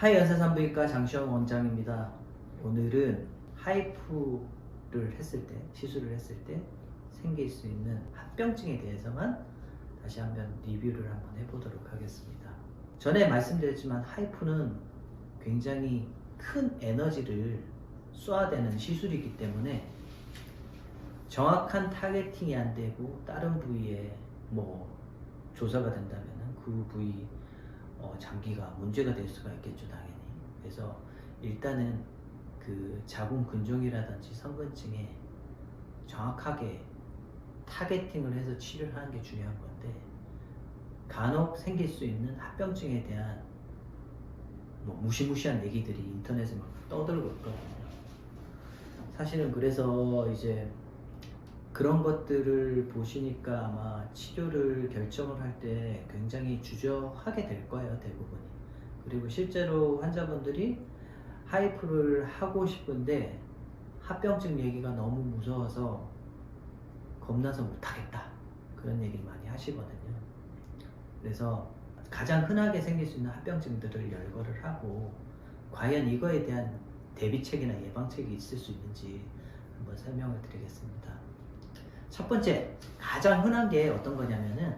하이 연사산부인과 장시영 원장입니다. 오늘은 하이프를 했을 때, 시술을 했을 때 생길 수 있는 합병증에 대해서만 다시 한번 리뷰를 한번 해보도록 하겠습니다. 전에 말씀드렸지만 하이프는 굉장히 큰 에너지를 쏘아대는 시술이기 때문에 정확한 타겟팅이 안 되고 다른 부위에 뭐 조사가 된다면 그 부위 어, 장기가 문제가 될 수가 있겠죠 당연히 그래서 일단은 그 자궁 근종이라든지 성근증에 정확하게 타겟팅을 해서 치료를 하는 게 중요한 건데 간혹 생길 수 있는 합병증에 대한 뭐 무시무시한 얘기들이 인터넷에 막 떠들고 있거든요. 사실은 그래서 이제 그런 것들을 보시니까 아마 치료를 결정을 할 때 굉장히 주저하게 될 거예요, 대부분이. 그리고 실제로 환자분들이 하이프를 하고 싶은데 합병증 얘기가 너무 무서워서 겁나서 못하겠다. 그런 얘기를 많이 하시거든요. 그래서 가장 흔하게 생길 수 있는 합병증들을 열거를 하고 과연 이거에 대한 대비책이나 예방책이 있을 수 있는지 한번 설명을 드리겠습니다. 첫 번째, 가장 흔한 게 어떤 거냐면은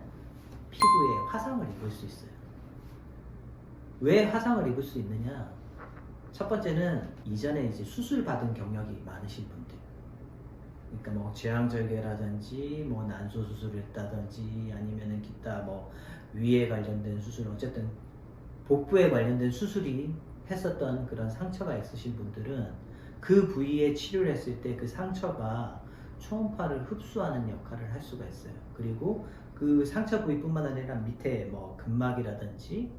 피부에 화상을 입을 수 있어요. 왜 화상을 입을 수 있느냐? 첫 번째는 이전에 이제 수술 받은 경력이 많으신 분들. 그러니까 뭐 제왕절개라든지 뭐 난소 수술을 했다든지 아니면은 기타 뭐 위에 관련된 수술 어쨌든 복부에 관련된 수술이 했었던 그런 상처가 있으신 분들은 그 부위에 치료를 했을 때 그 상처가 초음파를 흡수하는 역할을 할 수가 있어요. 그리고 그 상처 부위뿐만 아니라 밑에 뭐 근막이라든지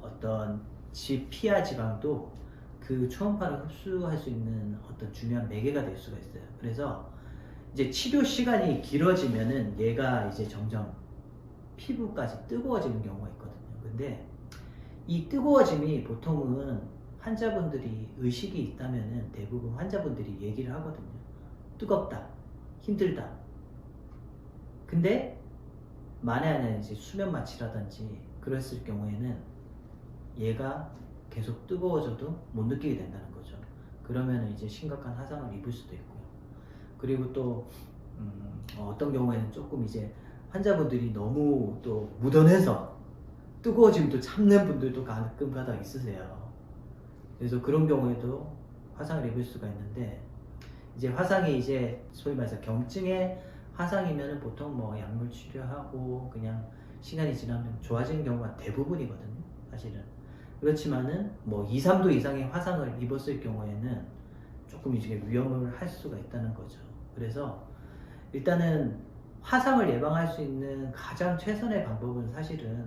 어떤 지 피하 지방도 그 초음파를 흡수할 수 있는 어떤 중요한 매개가 될 수가 있어요. 그래서 이제 치료 시간이 길어지면은 얘가 이제 점점 피부까지 뜨거워지는 경우가 있거든요. 근데 이 뜨거워짐이 보통은 환자분들이 의식이 있다면은 대부분 환자분들이 얘기를 하거든요. 뜨겁다, 힘들다. 근데 만약에 이제 수면 마취라든지 그랬을 경우에는 얘가 계속 뜨거워져도 못 느끼게 된다는 거죠. 그러면 이제 심각한 화상을 입을 수도 있고요. 그리고 또 음, 어떤 경우에는 조금 이제 환자분들이 너무 또 묻어내서 뜨거워짐도 참는 분들도 가끔 가다 있으세요. 그래서 그런 경우에도 화상을 입을 수가 있는데 이제 화상이 이제 소위 말해서 경증의 화상이면 보통 뭐 약물 치료하고 그냥 시간이 지나면 좋아지는 경우가 대부분이거든요. 사실은. 그렇지만은 뭐 2, 3도 이상의 화상을 입었을 경우에는 조금 이제 위험을 할 수가 있다는 거죠. 그래서 일단은 화상을 예방할 수 있는 가장 최선의 방법은 사실은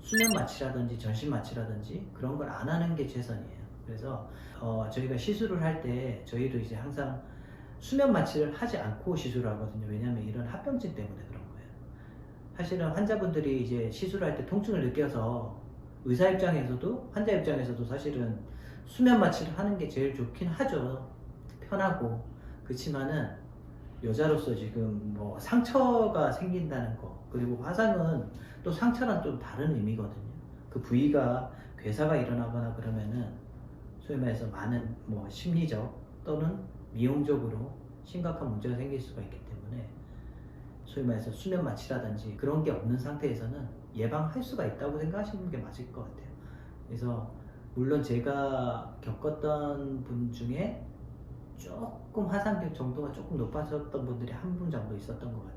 수면 마취라든지 전신 마취라든지 그런 걸 안 하는 게 최선이에요. 그래서 어, 저희가 시술을 할 때 저희도 이제 항상 수면 마취를 하지 않고 시술을 하거든요. 왜냐하면 이런 합병증 때문에 그런 거예요. 사실은 환자분들이 이제 시술할 때 통증을 느껴서 의사 입장에서도 환자 입장에서도 사실은 수면 마취를 하는 게 제일 좋긴 하죠. 편하고 그렇지만은 여자로서 지금 뭐 상처가 생긴다는 거 그리고 화상은 또 상처랑 좀 다른 의미거든요. 그 부위가 괴사가 일어나거나 그러면은 소위 말해서 많은 뭐 심리적 또는 미용적으로 심각한 문제가 생길 수가 있기 때문에 소위 말해서 수면 마취라든지 그런 게 없는 상태에서는 예방할 수가 있다고 생각하시는 게 맞을 것 같아요. 그래서 물론 제가 겪었던 분 중에 조금 화상 정도가 조금 높아졌던 분들이 한 분 정도 있었던 것 같아요.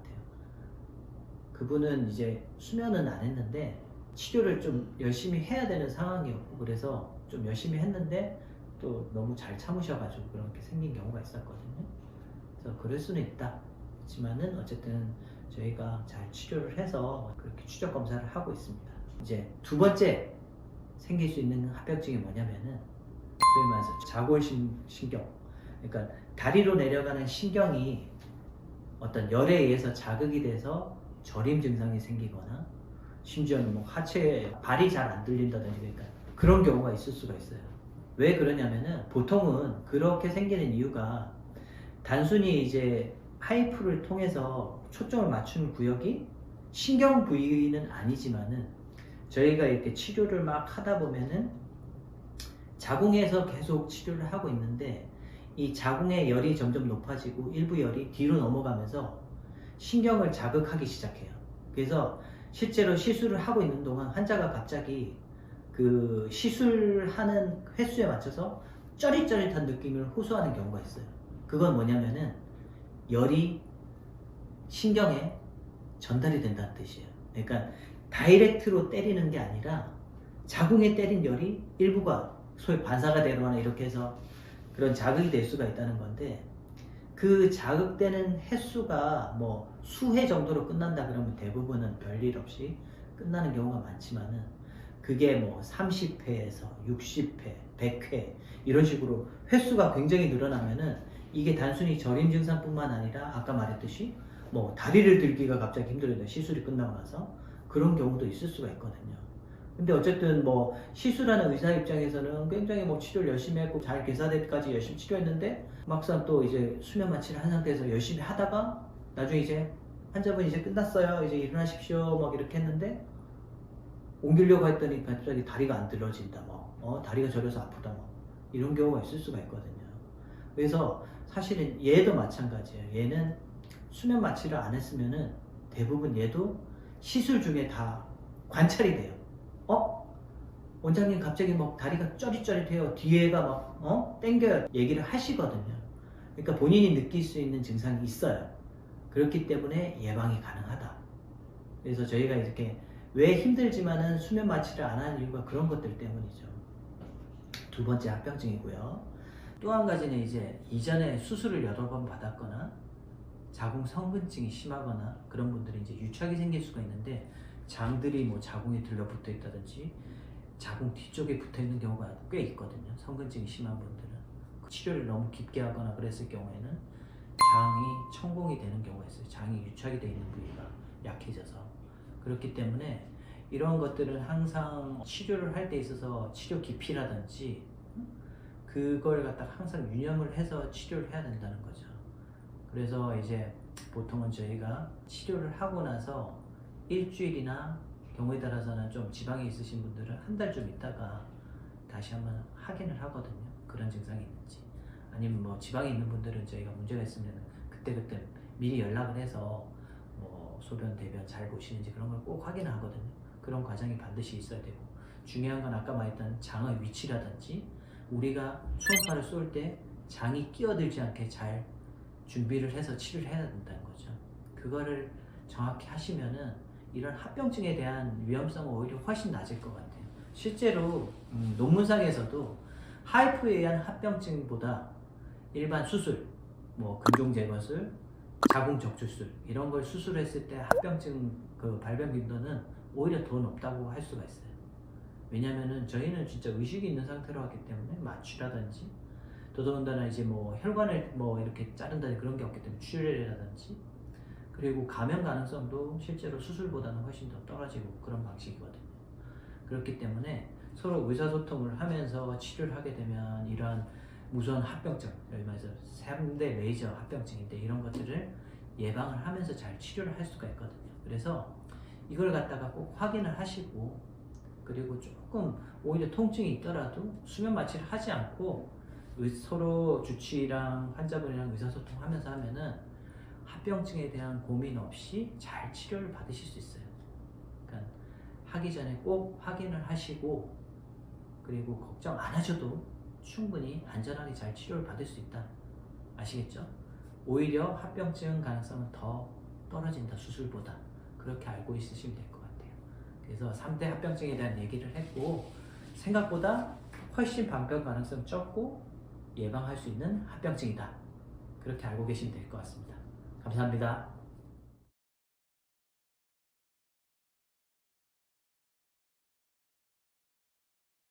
그분은 이제 수면은 안 했는데 치료를 좀 열심히 해야 되는 상황이었고 그래서 좀 열심히 했는데 또 너무 잘 참으셔가지고 그렇게 생긴 경우가 있었거든요. 그래서 그럴 수는 있다. 그렇지만은 어쨌든 저희가 잘 치료를 해서 그렇게 추적 검사를 하고 있습니다. 이제 두 번째 생길 수 있는 합병증이 뭐냐면은 소위 말해서 자골신경 그러니까 다리로 내려가는 신경이 어떤 열에 의해서 자극이 돼서 저림 증상이 생기거나 심지어는 뭐 하체 발이 잘 안 들린다든지 그러니까 그런 경우가 있을 수가 있어요. 왜 그러냐면은 보통은 그렇게 생기는 이유가 단순히 이제 하이프를 통해서 초점을 맞추는 구역이 신경 부위는 아니지만은 저희가 이렇게 치료를 막 하다 보면은 자궁에서 계속 치료를 하고 있는데 이 자궁의 열이 점점 높아지고 일부 열이 뒤로 넘어가면서 신경을 자극하기 시작해요. 그래서 실제로 시술을 하고 있는 동안 환자가 갑자기 그 시술하는 횟수에 맞춰서 쩌릿쩌릿한 느낌을 호소하는 경우가 있어요. 그건 뭐냐면은 열이 신경에 전달이 된다는 뜻이에요. 그러니까 다이렉트로 때리는 게 아니라 자궁에 때린 열이 일부가 소위 반사가 되거나 이렇게 해서 그런 자극이 될 수가 있다는 건데 그 자극되는 횟수가 뭐 수회 정도로 끝난다 그러면 대부분은 별일 없이 끝나는 경우가 많지만은 그게 뭐 30회에서 60회, 100회 이런 식으로 횟수가 굉장히 늘어나면은 이게 단순히 저림 증상뿐만 아니라 아까 말했듯이 뭐 다리를 들기가 갑자기 힘들어요. 시술이 끝나고 나서 그런 경우도 있을 수가 있거든요. 근데 어쨌든 뭐 시술하는 의사 입장에서는 굉장히 뭐 치료를 열심히 했고 잘 개사대까지 열심히 치료했는데 막상 또 이제 수면 마취를 한 상태에서 열심히 하다가 나중에 이제 환자분 이제 끝났어요. 이제 일어나십시오. 막 이렇게 했는데 옮기려고 했더니 갑자기 다리가 안 들어진다. 뭐 어, 다리가 저려서 아프다. 뭐 이런 경우가 있을 수가 있거든요. 그래서 사실은 얘도 마찬가지예요. 얘는 수면 마취를 안 했으면은 대부분 얘도 시술 중에 다 관찰이 돼요. 어? 원장님 갑자기 막 다리가 쩌릿쩌릿해요. 뒤에가 막 어? 땡겨요. 얘기를 하시거든요. 그러니까 본인이 느낄 수 있는 증상이 있어요. 그렇기 때문에 예방이 가능하다. 그래서 저희가 이렇게 왜 힘들지만은 수면 마취를 안 하는 이유가 그런 것들 때문이죠. 두 번째 합병증이고요. 또 한 가지는 이제 이전에 수술을 여러 번 받았거나 자궁 성근증이 심하거나 그런 분들이 이제 유착이 생길 수가 있는데 장들이 뭐 자궁에 들러붙어 있다든지 자궁 뒤쪽에 붙어 있는 경우가 꽤 있거든요. 성근증이 심한 분들은 그 치료를 너무 깊게 하거나 그랬을 경우에는 장이 천공이 되는 경우가 있어요. 장이 유착이 되어 있는 부위가 약해져서 그렇기 때문에 이런 것들은 항상 치료를 할 때 있어서 치료 깊이라든지 그걸 갖다가 항상 유념을 해서 치료를 해야 된다는 거죠. 그래서 이제 보통은 저희가 치료를 하고 나서 일주일이나 경우에 따라서는 좀 지방에 있으신 분들은 한 달 좀 있다가 다시 한번 확인을 하거든요. 그런 증상이 있는지. 아니면 뭐 지방에 있는 분들은 저희가 문제가 있으면 그때그때 미리 연락을 해서 뭐 소변, 대변 잘 보시는지 그런 걸 꼭 확인을 하거든요. 그런 과정이 반드시 있어야 되고 중요한 건 아까 말했던 장의 위치라든지 우리가 초음파를 쏠 때 장이 끼어들지 않게 잘 준비를 해서 치료를 해야 된다는 거죠. 그거를 정확히 하시면은 이런 합병증에 대한 위험성은 오히려 훨씬 낮을 것 같아요. 실제로 음, 논문상에서도 하이프에 의한 합병증보다 일반 수술, 뭐 근종 제거술, 자궁 적출술 이런 걸 수술했을 때 합병증 그 발병 빈도는 오히려 더 높다고 할 수가 있어요. 왜냐면은 저희는 진짜 의식이 있는 상태로 하기 때문에 마취라든지 더더군다나 이제 뭐 혈관을 뭐 이렇게 자른다든지 그런 게 없기 때문에 출혈이라든지 그리고 감염 가능성도 실제로 수술보다는 훨씬 더 떨어지고 그런 방식이거든요. 그렇기 때문에 서로 의사소통을 하면서 치료를 하게 되면 이러한 무서운 합병증, 여기 말해서 3대 메이저 합병증인데 이런 것들을 예방을 하면서 잘 치료를 할 수가 있거든요. 그래서 이걸 갖다가 꼭 확인을 하시고 그리고 조금 오히려 통증이 있더라도 수면 마취를 하지 않고 의- 서로 주치의랑 환자분이랑 의사소통하면서 하면은 합병증에 대한 고민 없이 잘 치료를 받으실 수 있어요. 그러니까 하기 전에 꼭 확인을 하시고 그리고 걱정 안 하셔도 충분히 안전하게 잘 치료를 받을 수 있다. 아시겠죠? 오히려 합병증 가능성은 더 떨어진다 수술보다 그렇게 알고 있으시면 될 것 같아요. 그래서 3대 합병증에 대한 얘기를 했고 생각보다 훨씬 발병 가능성 적고 예방할 수 있는 합병증이다. 그렇게 알고 계시면 될 것 같습니다. 감사합니다.